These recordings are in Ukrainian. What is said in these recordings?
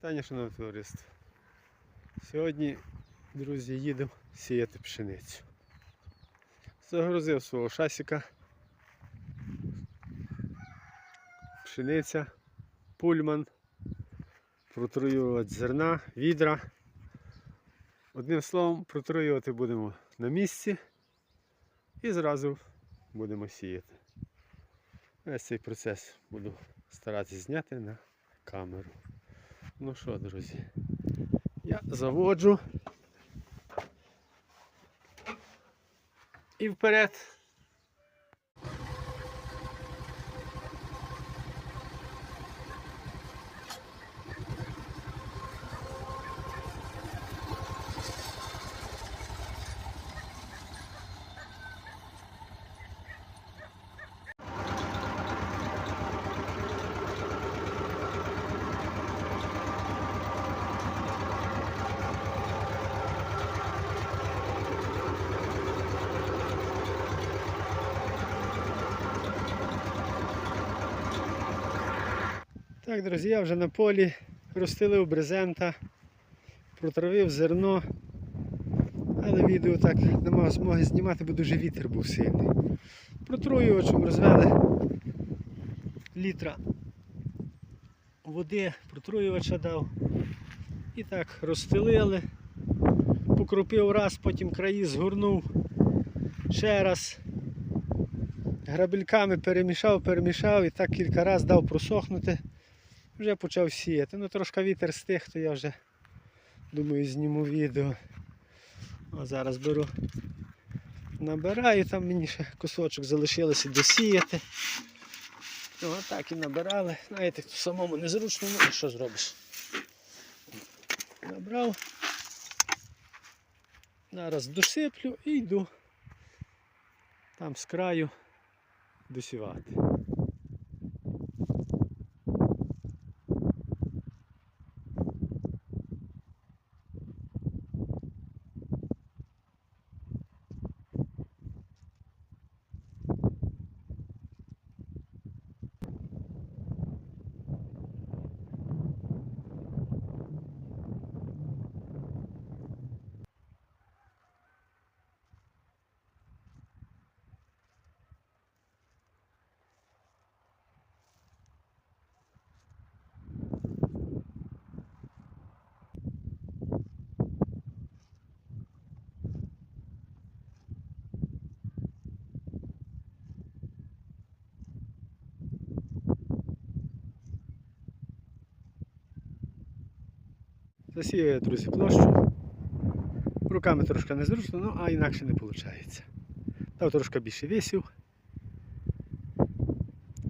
Таня, шановне товариство. Сьогодні, друзі, їдемо сіяти пшеницю. Загрузив свого шасіка. Пшениця, пульман, протруювати зерна, відра. Одним словом, протруювати будемо на місці і зразу будемо сіяти. Весь цей процес буду старатися зняти на камеру. Ну що, друзі, я заводжу. І вперед. Так, друзі, я вже на полі розстелив брезента, протравив зерно, але відео так не мав змоги знімати, бо дуже вітер був сильний. Протруювачем розвели літра води, протруювача дав. І так розстелили, покропив раз, потім краї згорнув ще раз. Грабельками перемішав, перемішав і так кілька разів дав просохнути. Вже почав сіяти. Ну трошки вітер стих, то я вже думаю зніму відео. А зараз беру, набираю, там мені ще кусочок залишилося досіяти. Ну, так і набирали. Знаєте, самому незручно, ну що зробиш? Набрав. Зараз досиплю і йду там з краю досівати. Засію я, друзі, площу. Руками трошки незручно, ну а інакше не виходить. Дав трошки більше вісів.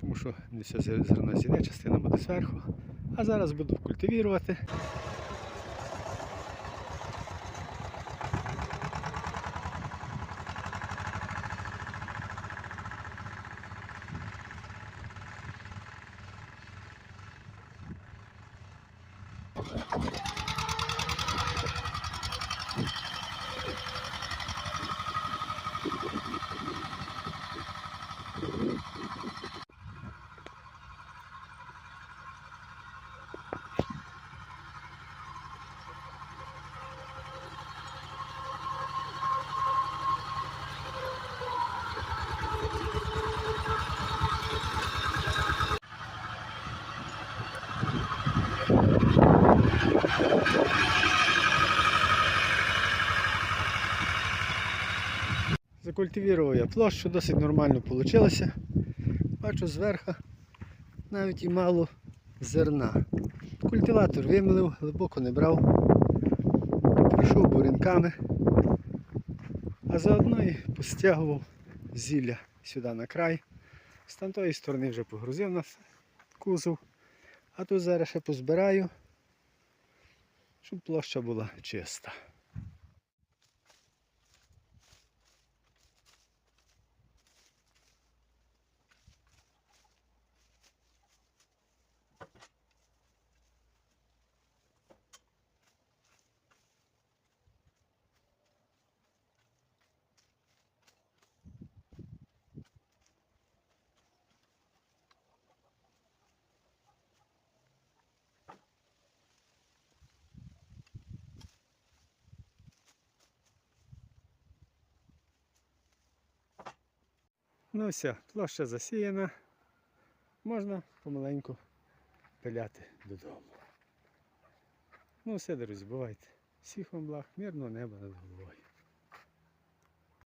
Тому що не все зер- зерно зійде, частина буде зверху. А зараз буду культивірувати. Закультивував я площу, досить нормально вийшло. Бачу зверху навіть і мало зерна. Культиватор вимилив, глибоко не брав. Прийшов бурінками, а заодно і постягував зілля сюди на край. З тамтої сторони вже погрузив нас кузов, а тут зараз ще позбираю, щоб площа була чиста. Ну все, площа засіяна. Можна помаленьку пиляти додому. Ну все, друзі, бувайте. Всіх вам благ, мирного неба над головою.